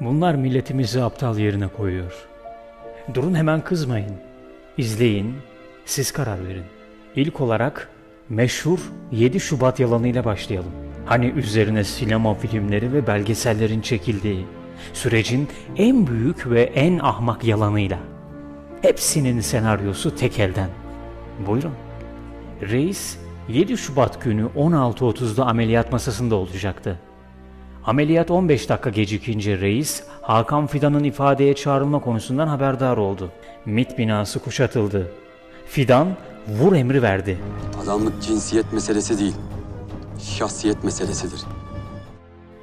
Bunlar milletimizi aptal yerine koyuyor. Durun hemen kızmayın. İzleyin, siz karar verin. İlk olarak meşhur 7 Şubat yalanıyla başlayalım. Hani üzerine sinema filmleri ve belgesellerin çekildiği, sürecin en büyük ve en ahmak yalanıyla. Hepsinin senaryosu tek elden. Buyurun. Reis 7 Şubat günü 16.30'da ameliyat masasında olacaktı. Ameliyat 15 dakika gecikince reis Hakan Fidan'ın ifadeye çağrılma konusundan haberdar oldu. MIT binası kuşatıldı. Fidan vur emri verdi. Adamlık cinsiyet meselesi değil, şahsiyet meselesidir.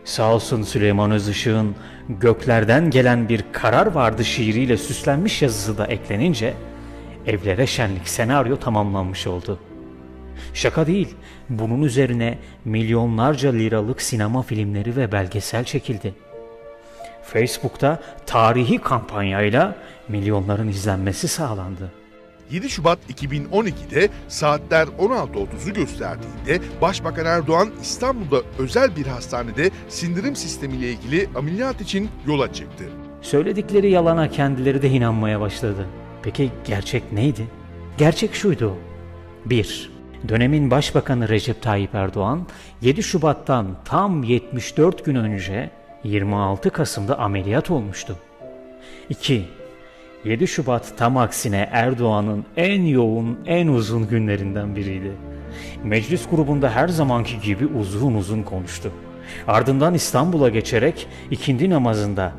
Sağ olsun Süleyman Özışık'ın göklerden gelen bir karar vardı şiiriyle süslenmiş yazısı da eklenince evlere şenlik senaryo tamamlanmış oldu. Şaka değil, bunun üzerine milyonlarca liralık sinema filmleri ve belgesel çekildi. Facebook'ta tarihi kampanyayla milyonların izlenmesi sağlandı. 7 Şubat 2012'de saatler 16.30'u gösterdiğinde Başbakan Erdoğan İstanbul'da özel bir hastanede sindirim sistemiyle ilgili ameliyat için yola çıktı. Söyledikleri yalana kendileri de inanmaya başladı. Peki gerçek neydi? Gerçek şuydu. 1. Dönemin Başbakanı Recep Tayyip Erdoğan 7 Şubat'tan tam 74 gün önce 26 Kasım'da ameliyat olmuştu. 2. 7 Şubat tam aksine Erdoğan'ın en yoğun, en uzun günlerinden biriydi. Meclis grubunda her zamanki gibi uzun uzun konuştu. Ardından İstanbul'a geçerek ikindi namazında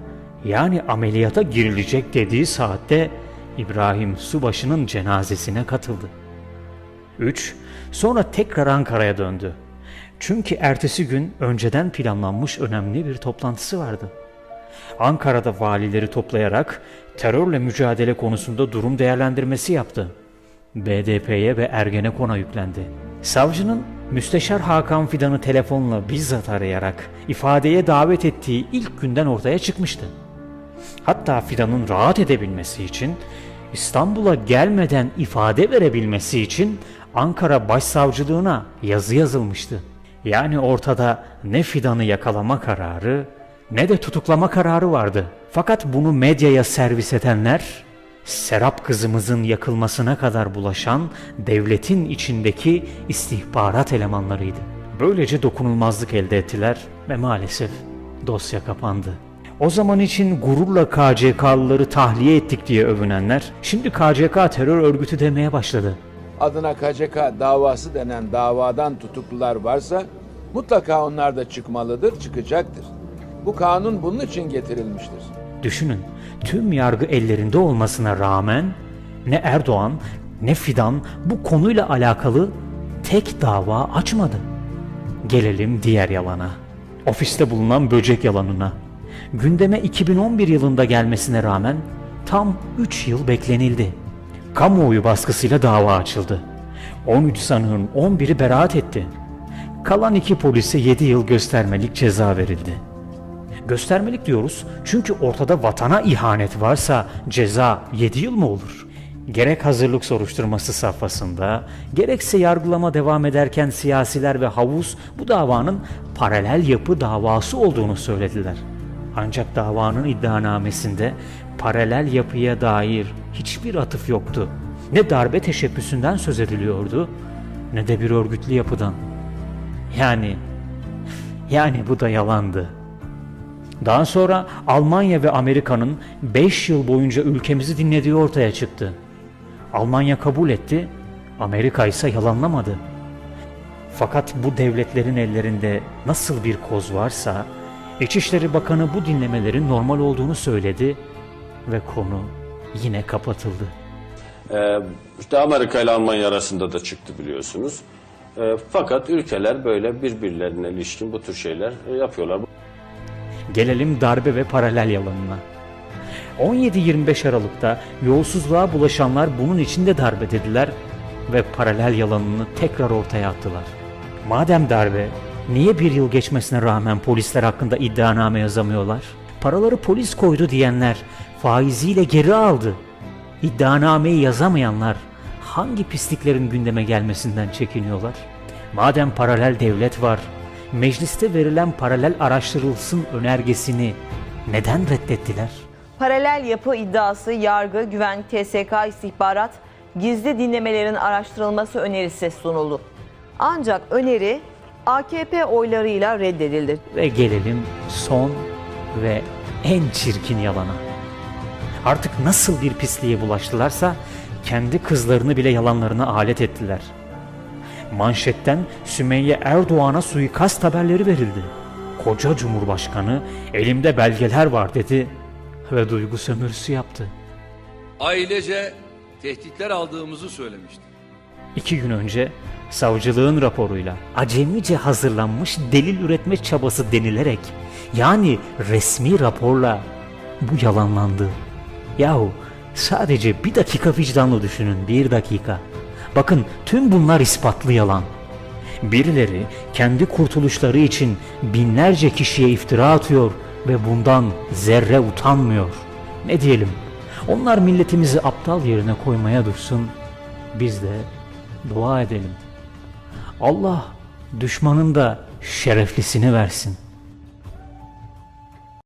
yani ameliyata girilecek dediği saatte İbrahim Subaşı'nın cenazesine katıldı. 3. Sonra tekrar Ankara'ya döndü. Çünkü ertesi gün önceden planlanmış önemli bir toplantısı vardı. Ankara'da valileri toplayarak terörle mücadele konusunda durum değerlendirmesi yaptı. BDP'ye ve Ergenekon'a yüklendi. Savcının Müsteşar Hakan Fidan'ı telefonla bizzat arayarak ifadeye davet ettiği ilk günden ortaya çıkmıştı. Hatta Fidan'ın rahat edebilmesi için İstanbul'a gelmeden ifade verebilmesi için Ankara Başsavcılığına yazı yazılmıştı. Yani ortada ne Fidan'ı yakalama kararı ne de tutuklama kararı vardı. Fakat bunu medyaya servis edenler Serap kızımızın yakılmasına kadar bulaşan devletin içindeki istihbarat elemanlarıydı. Böylece dokunulmazlık elde ettiler ve maalesef dosya kapandı. O zaman için gururla KCK'lıları tahliye ettik diye övünenler şimdi KCK terör örgütü demeye başladı. Adına KCK davası denen davadan tutuklular varsa mutlaka onlar da çıkmalıdır, çıkacaktır. Bu kanun bunun için getirilmiştir. Düşünün tüm yargı ellerinde olmasına rağmen ne Erdoğan ne Fidan bu konuyla alakalı tek dava açmadı. Gelelim diğer yalana. Ofiste bulunan böcek yalanına. Gündeme 2011 yılında gelmesine rağmen tam 3 yıl beklenildi. Kamuoyu baskısıyla dava açıldı. 13 sanığın 11'i beraat etti. Kalan iki polise 7 yıl göstermelik ceza verildi. Göstermelik diyoruz çünkü ortada vatana ihanet varsa ceza 7 yıl mı olur? Gerek hazırlık soruşturması safhasında, gerekse yargılama devam ederken siyasiler ve havuz bu davanın paralel yapı davası olduğunu söylediler. Ancak davanın iddianamesinde paralel yapıya dair hiçbir atıf yoktu. Ne darbe teşebbüsünden söz ediliyordu ne de bir örgütlü yapıdan. Yani yani bu da yalandı. Daha sonra Almanya ve Amerika'nın 5 yıl boyunca ülkemizi dinlediği ortaya çıktı. Almanya kabul etti, Amerika ise yalanlamadı. Fakat bu devletlerin ellerinde nasıl bir koz varsa, İçişleri Bakanı bu dinlemelerin normal olduğunu söyledi ve konu yine kapatıldı. Ee, işte Amerika ile Almanya arasında da çıktı biliyorsunuz. Ee, fakat ülkeler böyle birbirlerine ilişkin bu tür şeyler e, yapıyorlar. Gelelim darbe ve paralel yalanına. 17-25 Aralık'ta yolsuzluğa bulaşanlar bunun içinde darbe dediler ve paralel yalanını tekrar ortaya attılar. Madem darbe, niye bir yıl geçmesine rağmen polisler hakkında iddianame yazamıyorlar? Paraları polis koydu diyenler faiziyle geri aldı. İddianameyi yazamayanlar hangi pisliklerin gündeme gelmesinden çekiniyorlar? Madem paralel devlet var, mecliste verilen paralel araştırılsın önergesini Neden reddettiler? Paralel yapı iddiası, yargı, güvenlik, TSK, istihbarat, gizli dinlemelerin araştırılması önerisi sunuldu. Ancak öneri AKP oylarıyla reddedildi. Ve gelelim son ve en çirkin yalana. Artık nasıl bir pisliğe bulaştılarsa kendi kızlarını bile yalanlarına alet ettiler. Manşetten Sümeyye Erdoğan'a suikast haberleri verildi. Koca Cumhurbaşkanı elimde belgeler var dedi ve duygu sömürüsü yaptı. Ailece tehditler aldığımızı söylemişti. İki gün önce savcılığın raporuyla acemice hazırlanmış delil üretme çabası denilerek yani resmi raporla bu yalanlandı. Yahu sadece bir dakika vicdanlı düşünün bir dakika. Bakın tüm bunlar ispatlı yalan. Birileri kendi kurtuluşları için binlerce kişiye iftira atıyor ve bundan zerre utanmıyor. Ne diyelim? Onlar milletimizi aptal yerine koymaya dursun. Biz de dua edelim. Allah düşmanın da şereflisini versin.